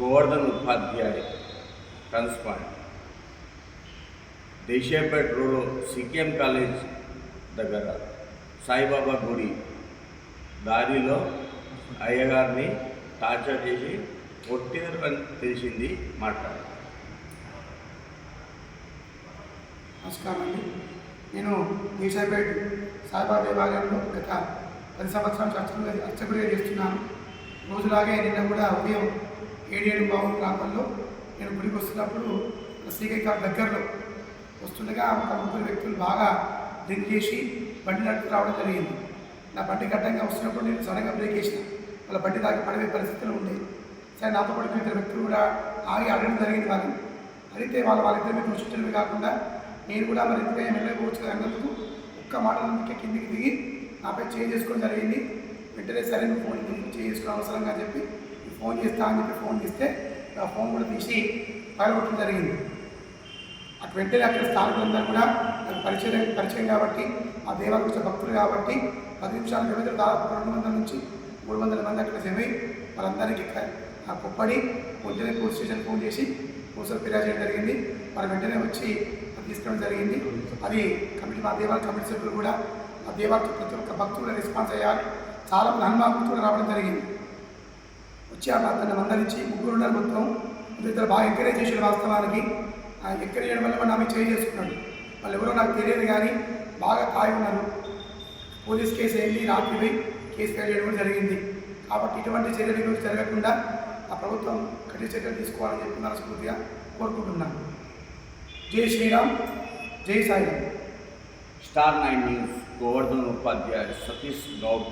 Govardhan Upadhyay principal Deshapet road CKM college దగ్గర సాయిబాబా గుడి దారిలో అయ్యగారిని టార్చర్ చేసి కొట్టారు అని తెలిసింది మాట్లాడు. నమస్కారం అండి. నేను దేశాపేట్ సాయిబాబా దేవాలయంలో గత పది సంవత్సరాల అర్చకుడిగా చేస్తున్నాను. రోజులాగే నిన్న కూడా ఉదయం ఏడు ఏడు బాబు ప్రాంతంలో నేను గుడికి వస్తున్నప్పుడు శ్రీకాకుళం దగ్గరలో వస్తుండగా ఒక ముగ్గురు వ్యక్తులు బాగా డ్రింక్ చేసి బండి నడుపు రావడం జరిగింది. నా బండి గడ్డంగా వస్తున్నప్పుడు నేను సడన్గా బ్రేక్ చేసిన వాళ్ళ బండి దాకా పడిపోయే పరిస్థితులు ఉండేవి సరే నాతో పాటు ఇద్దరు వ్యక్తులు కూడా ఆగి అడగడం జరిగింది వాళ్ళు అడిగితే వాళ్ళు వాళ్ళిద్దరి మీద దృష్టివి కాకుండా నేను కూడా మరి ఎందుకంటే ఎమ్మెల్యే కూర్చు అన్నందుకు ఒక్క మాట అందుకే కిందికి దిగి నాపై చేంజ్ చేసుకోవడం జరిగింది. వెంటనే సరే నువ్వు ఫోన్ ఎందుకు అవసరంగా చెప్పి ఫోన్ చేస్తా అని చెప్పి ఫోన్ చేస్తే ఆ ఫోన్ కూడా తీసి పగలగొట్టడం జరిగింది. అటు వెంటనే అక్కడ స్థానికులందరూ కూడా నాకు పరిచయం పరిచయం కాబట్టి ఆ దేవాకృష్ణ భక్తులు కాబట్టి పది నిమిషాల వ్యవధిలో దాదాపు రెండు వందల నుంచి మూడు వందల మంది అక్కడ జమై వాళ్ళందరికీ ఆ కుప్పడి వెంటనే పోలీస్ స్టేషన్ ఫోన్ చేసి పోలీసులు ఫిర్యాదు చేయడం జరిగింది. వాళ్ళు వెంటనే వచ్చి అది తీసుకోవడం జరిగింది. అది కమిటీ మా దేవాలయ కమిటీ సభ్యులు కూడా ఆ దేవాలయ ప్రతి ఒక్క భక్తులు రెస్పాన్స్ అయ్యారు. చాలా మంది హనుమాన్ కూడా రావడం జరిగింది. వచ్చి ఆ అతన్ని మందరించి ముగ్గురు ఉన్నారు మొత్తం. ఇద్దరు బాగా ఎంకరేజ్ చేశారు వాస్తవానికి. ఆ ఎంకరేజ్ చేయడం వల్ల వాడు ఆమె చేయి చేసుకున్నాడు. వాళ్ళు ఎవరో నాకు తెలియదు కానీ బాగా కాయ ఉన్నారు. పోలీస్ కేసు వెళ్ళి రాత్రి పోయి కేసు ఫైల్ చేయడం కూడా జరిగింది. కాబట్టి ఇటువంటి చర్యలు జరగకుండా ఆ ప్రభుత్వం కఠిన చర్యలు తీసుకోవాలని చెప్పి మనస్ఫూర్తిగా కోరుకుంటున్నాను. Jai Shriram Jai Sairam. Star nine news Govardhan Upadhyay Satish Goud.